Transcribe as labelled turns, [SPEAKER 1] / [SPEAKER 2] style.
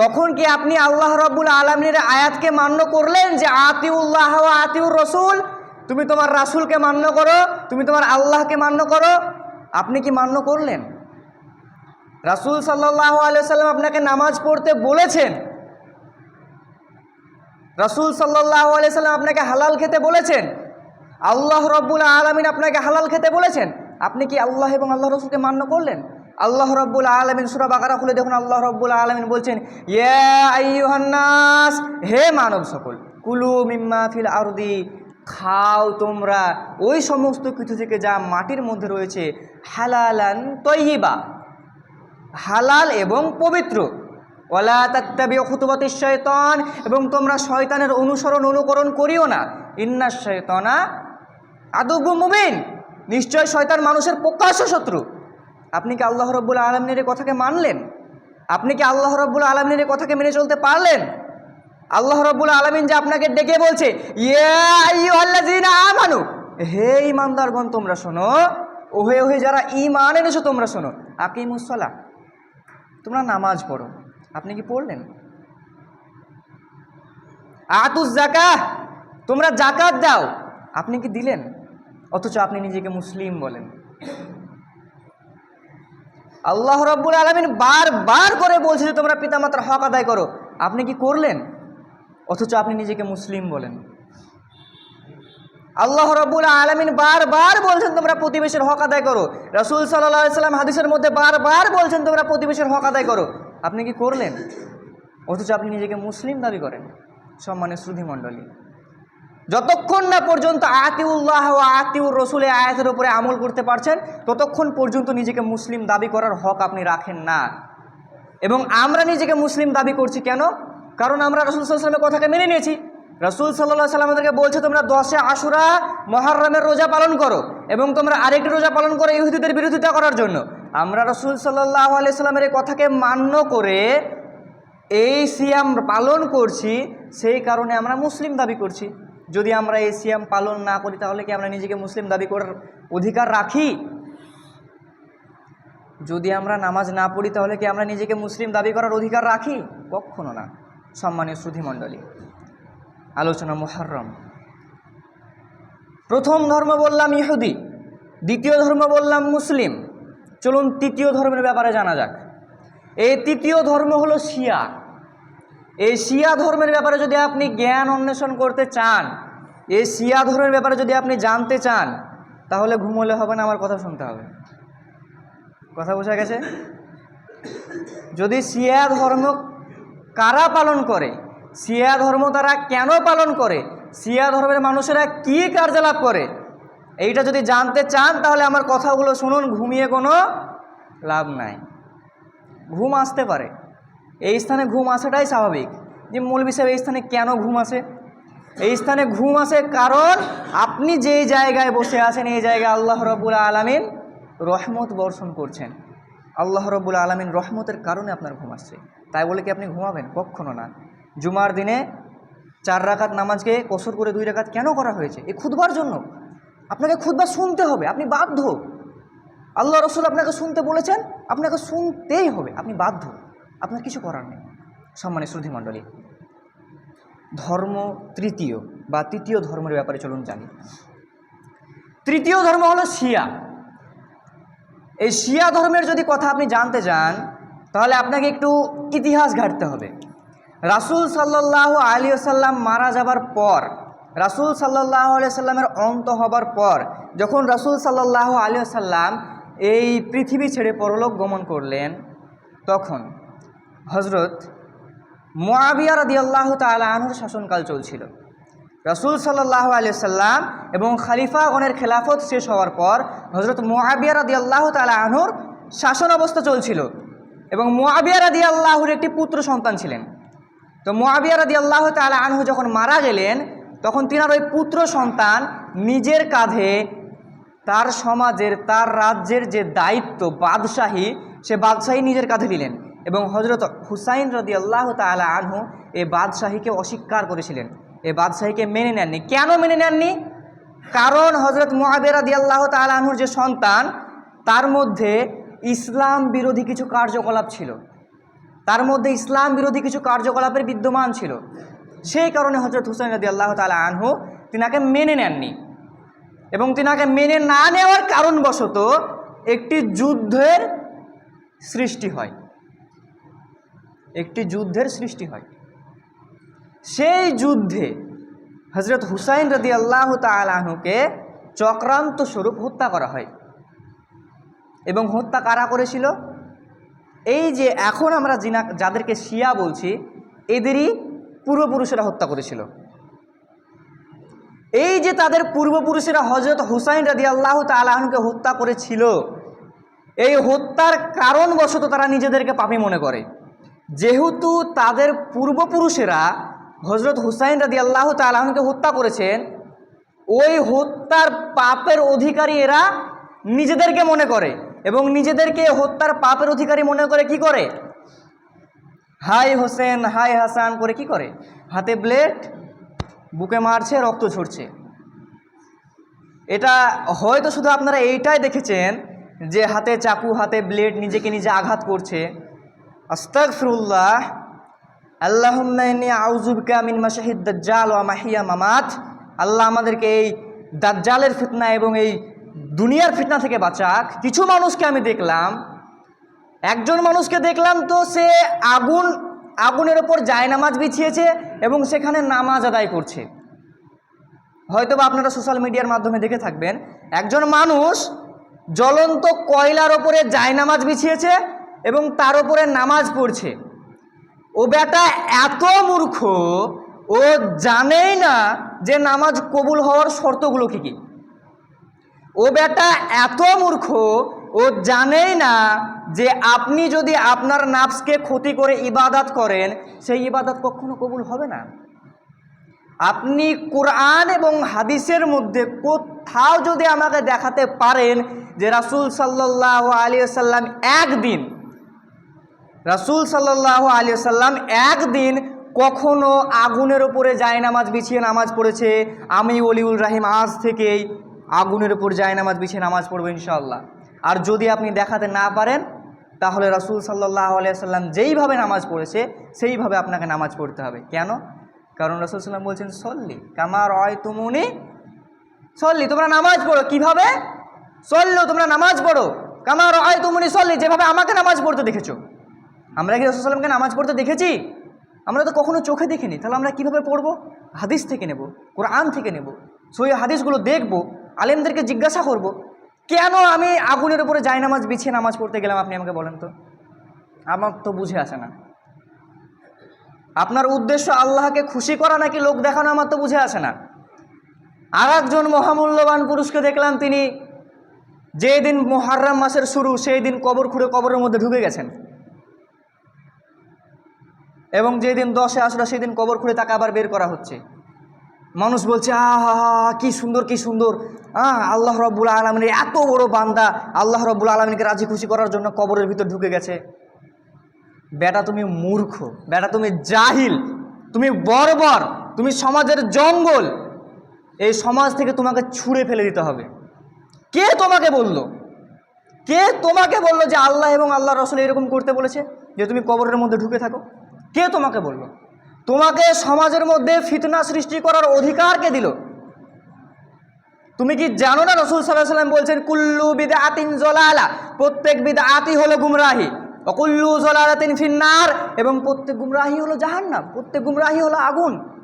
[SPEAKER 1] তখন কি আপনি আল্লাহ রব্বুল আলমীর আয়াতকে মান্য করলেন যে আতিউল্লাহ আতিউর রসুল? তুমি তোমার রাসুলকে মান্য করো, তুমি তোমার আল্লাহকে মান্য করো। আপনি কি মান্য করলেন? রাসুল সাল্লাহ আলিয়াল্লাম আপনাকে নামাজ পড়তে বলেছেন। রাসুল সাল্লাহ আলিয়াল্লাম আপনাকে হালাল খেতে বলেছেন। আল্লাহ রব্বুল আলমিন আপনাকে হালাল খেতে বলেছেন। আপনি কি আল্লাহ এবং আল্লাহ রসুলকে মান্য করলেন? আল্লাহ রব্বুল আলমিন সুরা বাকারা খুলে দেখুন, আল্লাহ রব্বুল আলমিন বলছেন, ইয়া আইয়ুহান্নাস, হে মানব সকল, কুলু মিম্মা ফিল আরদি, খাও তোমরা ওই সমস্ত কিছু থেকে যা মাটির মধ্যে রয়েছে, হালালান তৈবা হালাল এবং পবিত্র। ওলা তাত্তাবি খুতুবাতি শয়তান, এবং তোমরা শয়তানের অনুসরণ অনুকরণ করিও না। ইন্না শয়তানা আদব্য মুবিন। নিশ্চয় শয়তান মানুষের প্রকাশ্য শত্রু। আপনি কি আল্লাহ রব্বুল আলমিনের কথাকে মানলেন? আপনি কি আল্লাহ রব্বুল আলমিনের কথাকে মেনে চলতে পারলেন? আল্লাহ রব্বুল আলমিন যে আপনাকে ডেকে বলছে আমানু। হে ইমানদারগণ তোমরা শোনো। ওহে ওহে, যারা ইমান এনেছো, তোমরা শোনো। আকিমুসলা তোমরা নামাজ পড়ো। আপনি কি পড়লেন? আতুস জাকা তোমরা জাকাত দাও। আপনি কি দিলেন? অথচ আপনি নিজেকে মুসলিম বলেন। আল্লাহ রব্বুল আলমিন বার বার করে বলছে যে, তোমরা পিতামাতার হক আদায় করো। আপনি কি করলেন? অথচ আপনি নিজেকে মুসলিম বলেন। আল্লাহ রব্বুল আলমিন বারবার বলছেন, তোমরা প্রতিবেশীর হক আদায় করো। রসুল সাল্লাম হাদিসের মধ্যে বারবার বলছেন, তোমরা প্রতিবেশীর হক আদায় করো। আপনি কি করলেন? অথচ আপনি নিজেকে মুসলিম দাবি করেন। সম্মানের শ্রুতি মণ্ডলী যতক্ষণ না পর্যন্ত আতিউল্লাহ ও আতিউর রসুল আয়াতের উপরে আমল করতে পারছেন, ততক্ষণ পর্যন্ত নিজেকে মুসলিম দাবি করার হক আপনি রাখেন না। এবং আমরা নিজেকে মুসলিম দাবি করছি কেন? কারণ আমরা রসুল সাল্লামের কথাকে মেনে নিয়েছি। রসুল সাল্লাহ সাল্লাম আমাদেরকে বলছে, তোমরা দশে আশুরা মহারমের রোজা পালন করো এবং তোমরা আরেকটি রোজা পালন করো ইহুদিদের বিরোধিতা করার জন্য। আমরা রসুল সাল্লাহ আলিয়া সাল্লামের এই কথাকে মান্য করে এই সিয়াম পালন করছি, সেই কারণে আমরা মুসলিম দাবি করছি। যদি আমরা এই সিয়াম পালন না করি, তাহলে কি আমরা নিজেকে মুসলিম দাবি করার অধিকার রাখি? যদি আমরা নামাজ না পড়ি, তাহলে কি আমরা নিজেকে মুসলিম দাবি করার অধিকার রাখি? কখনো না। সম্মানীয় শ্রুতিমণ্ডলী আলোচনা মুহাররম। প্রথম ধর্ম বললাম ইহুদি, দ্বিতীয় ধর্ম বললাম মুসলিম। চলুন তৃতীয় ধর্মের ব্যাপারে জানা যাক। এই তৃতীয় ধর্ম হলো শিয়া। এই শিয়া ধর্মের ব্যাপারে যদি আপনি জ্ঞান অন্বেষণ করতে চান, এই শিয়া ধর্মের ব্যাপারে যদি আপনি জানতে চান, তাহলে ঘুমোলে হবে না, আমার কথা শুনতে হবে। কথা বোঝা গেছে? যদি শিয়া ধর্ম কারা পালন করে? শিয়া ধর্ম তারা কেন পালন করে? শিয়া ধর্মের মানুষেরা কি কার্যলাভ করে? এইটা যদি জানতে চান, তাহলে আমার কথাগুলো শুনুন, ঘুমিয়ে কোনো লাভ নাই। ঘুম আসতে পারে। এই স্থানে ঘুম আসাটাই স্বাভাবিক। যে মৌলবী সাহেব এই স্থানে কেন ঘুম আসে? এই স্থানে ঘুম আসে কারণ আপনি যেই জায়গায় বসে আছেন, এই জায়গায় আল্লাহ রব্বুল আলমিন রহমত বর্ষণ করছেন। আল্লাহ রব্বুল আলমিন রহমতের কারণে আপনার ঘুম আসছে। তাই বলে কি আপনি ঘুমাবেন? কখনো না। জুমার দিনে চার রাকাত নামাজকে কসর করে দুই রাকাত কেন করা হয়েছে? এই খুদবার জন্য। আপনাকে খুদবা শুনতে হবে, আপনি বাধ্য। আল্লাহ রসুল আপনাকে শুনতে বলেছেন, আপনাকে শুনতেই হবে, আপনি বাধ্য। আপনার কিছু করার নেই। সম্মানের শ্রুতি মণ্ডলী ধর্ম তৃতীয় বা তৃতীয় ধর্মের ব্যাপারে চলুন জানি। তৃতীয় ধর্ম হলো শিয়া। এই শিয়া ধর্মের যদি কথা আপনি জানতে চান তাহলে আপনাকে একটু ইতিহাস ঘাটতে হবে। রাসুল সাল্লাহ আলী সাল্লাম মারা যাবার পর, রাসুল সাল্লাহ আলিয়া সাল্লামের অন্ত হবার পর, যখন রাসুল সাল্লাহ আলিয়া সাল্লাম এই পৃথিবী ছেড়ে পরলোক গমন করলেন, তখন হজরত মোয়াবিয়া রদি আল্লাহ তালাহুর শাসনকাল চলছিল। রসুল সাল্লাহ আলিয়া সাল্লাম এবং খালিফাগণের খেলাফত শেষ হওয়ার পর হজরত মোয়াবিয়া রদি আল্লাহ তালাহুর শাসন অবস্থা চলছিল এবং মোয়াবিয়া রদি আল্লাহুর একটি পুত্র সন্তান ছিলেন। তো মোয়াবিয়া রদি আল্লাহ তালা আনহু যখন মারা গেলেন, তখন তিনার ওই পুত্র সন্তান নিজের কাঁধে তার সমাজের, তার রাজ্যের যে দায়িত্ব, বাদশাহী, সে বাদশাহী নিজের কাঁধে নিলেন এবং হজরত হুসাইন রদি আল্লাহ তালা আনহু এই বাদশাহীকে অস্বীকার করেছিলেন। এই বাদশাহীকে মেনে নেননি। কেন মেনে নেননি? কারণ হজরত মোয়াবের রদি আল্লাহ তালা আনহুর যে সন্তান, তার মধ্যে ইসলাম বিরোধী কিছু কার্যকলাপ ছিল। তার মধ্যে ইসলাম বিরোধী কিছু কার্যকলাপের বিদ্যমান ছিল। সেই কারণে হজরত হুসাইন রদি আল্লাহ তালা আনহু তিনাকে মেনে নেননি। এবং তিনাকে মেনে না নেওয়ার কারণবশত একটি যুদ্ধের সৃষ্টি হয়। একটি যুদ্ধের সৃষ্টি হয়। সেই যুদ্ধে হজরত হুসাইন রদি আল্লাহ তালাহুকে চক্রান্ত স্বরূপ হত্যা করা হয়। এবং হত্যা কারা করেছিল? এই যে এখন আমরা জিনা যাদেরকে শিয়া বলছি, এদেরই পূর্বপুরুষেরা হত্যা করেছিল। এই যে তাদের পূর্বপুরুষেরা হজরত হুসাইন রাদি আল্লাহ তালাহকে হত্যা করেছিল, এই হত্যার কারণবশত তারা নিজেদেরকে পাপি মনে করে। যেহেতু তাদের পূর্বপুরুষেরা হজরত হুসাইন রাদি আল্লাহ তালাহকে হত্যা করেছেন, ওই হত্যার পাপের অধিকারী এরা নিজেদেরকে মনে করে এবং নিজেদেরকে হত্যার পাপের অধিকারী মনে করে কি করে? হাই হোসেন, হাই হাসান করে কি করে? হাতে ব্লেড, বুকে মারছে, রক্ত ঝরছে এটা হয়তো শুধু আপনারা এইটাই দেখেছেন যে হাতে চাকু, হাতে ব্লেড নিজেকে নিজে আঘাত করছে। আস্তাগফিরুল্লাহ আল্লাহুম্মাইনি আউযুবিকা মিন মাশাহিদ দাজ্জাল ওয়া মাহিয়া মামাত। আল্লাহ আমাদেরকে এই দাজ্জালের ফিতনা এবং এই দুনিয়ার ফিতনা থেকে বাঁচাক। কিছু মানুষকে আমি দেখলাম, একজন মানুষকে দেখলাম তো সে আগুন, আগুনের ওপর জায়নামাজ বিছিয়েছে এবং সেখানে নামাজ আদায় করছে। হয়তো বা আপনারা সোশ্যাল মিডিয়ার মাধ্যমে দেখে থাকবেন, একজন মানুষ জ্বলন্ত কয়লার ওপরে জায়নামাজ বিছিয়েছে এবং তার উপরে নামাজ পড়ছে। ও বেটা এত মূর্খ, ও জানেই না যে নামাজ কবুল হওয়ার শর্তগুলো কী কী। ও বেটা এত মূর্খ, ও জানেই না যে আপনি যদি আপনার নাফসকে ক্ষতি করে ইবাদত করেন, সেই ইবাদত কখনো কবুল হবে না। আপনি কোরআন এবং হাদিসের মধ্যে কোথাও যদি আমাকে দেখাতে পারেন যে রাসুল সাল্লাহ আলী সাল্লাম একদিন রাসুল সাল্লাহ আলী সাল্লাম একদিন কখনো আগুনের ওপরে জায়নামাজ বিছিয়ে নামাজ পড়েছে। আমি অলিউল রাহিম আজ থেকেই আগুনের উপর জায়নামাজ বিছিয়ে নামাজ পড়ব ইনশাল্লাহ আর যদি আপনি দেখাতে না পারেন, তাহলে রাসুল সাল্লাহ আলিয়া সাল্লাম যেইভাবে নামাজ পড়েছে, সেইভাবে আপনাকে নামাজ পড়তে হবে। কেন? কারণ রাসুল সাল্লাম বলছেন, সল্লি কামার অয় তুমুনি সল্লি। তোমরা নামাজ পড়ো কীভাবে? সল্লো, তোমরা নামাজ পড়ো। কামার অয় তুমুনি সল্লি, যেভাবে আমাকে নামাজ পড়তে দেখেছ। আমরা কি রসুল সাল্লামকে নামাজ পড়তে দেখেছি? আমরা তো কখনো চোখে দেখিনি। তাহলে আমরা কীভাবে পড়ব? হাদিস থেকে নেব, কোরআন থেকে নেব সই হাদিসগুলো দেখব, আলেমদেরকে জিজ্ঞাসা করব, কেন আমি আগুনের উপরে যাই নামাজ, বিছিয়ে নামাজ পড়তে গেলাম? আপনি আমাকে বলেন তো। আমার তো বুঝে আসে না। আপনার উদ্দেশ্য আল্লাহকে খুশি করা নাকি লোক দেখানো আমার তো বুঝে আসে না। আর একজন মহামূল্যবান পুরুষকে দেখলাম তিনি যেই দিন মোহার্রাম মাসের শুরু, সেই দিন কবর খুঁড়ে কবরের মধ্যে ঢুকে গেছেন। এবং যেদিন দশে আসলো সেদিন কবর খুঁড়ে তাকে আবার বের করা হচ্ছে। মানুষ বলছে, আহা কি সুন্দর কি সুন্দর। আহ, আল্লাহ রব্বুল আলমিনের এত বড় বান্দা। আল্লাহ রব্বুল আলমিনকে রাজি খুশি করার জন্য কবরের ভিতর ঢুকে গেছে। বেটা, তুমি মূর্খ। বেটা, তুমি জাহিল। তুমি বর্বর। তুমি সমাজের জঙ্গল। এই সমাজ থেকে তোমাকে ছুঁড়ে ফেলে দিতে হবে। কে তোমাকে বলল? কে তোমাকে বলল যে আল্লাহ এবং আল্লাহ রসুল এরকম করতে বলেছে? যে তুমি কবরের মধ্যে ঢুকে থাকো। কে তোমাকে বলল? তোমাকে সমাজের মধ্যে ফিতনা সৃষ্টি করার অধিকার কে দিল? তুমি কি জানো না রসুল সাল্লাহ সাল্লাম বলছেন, কুল্লু বিদা আতিন জলালা প্রত্যেক বিদা আতি হলো গুমরাহি। অকুল্লু জলালাতিন ফিন্নার এবং প্রত্যেক গুমরাহি হলো জাহান্নাম, প্রত্যেক গুমরাহি হলো আগুন।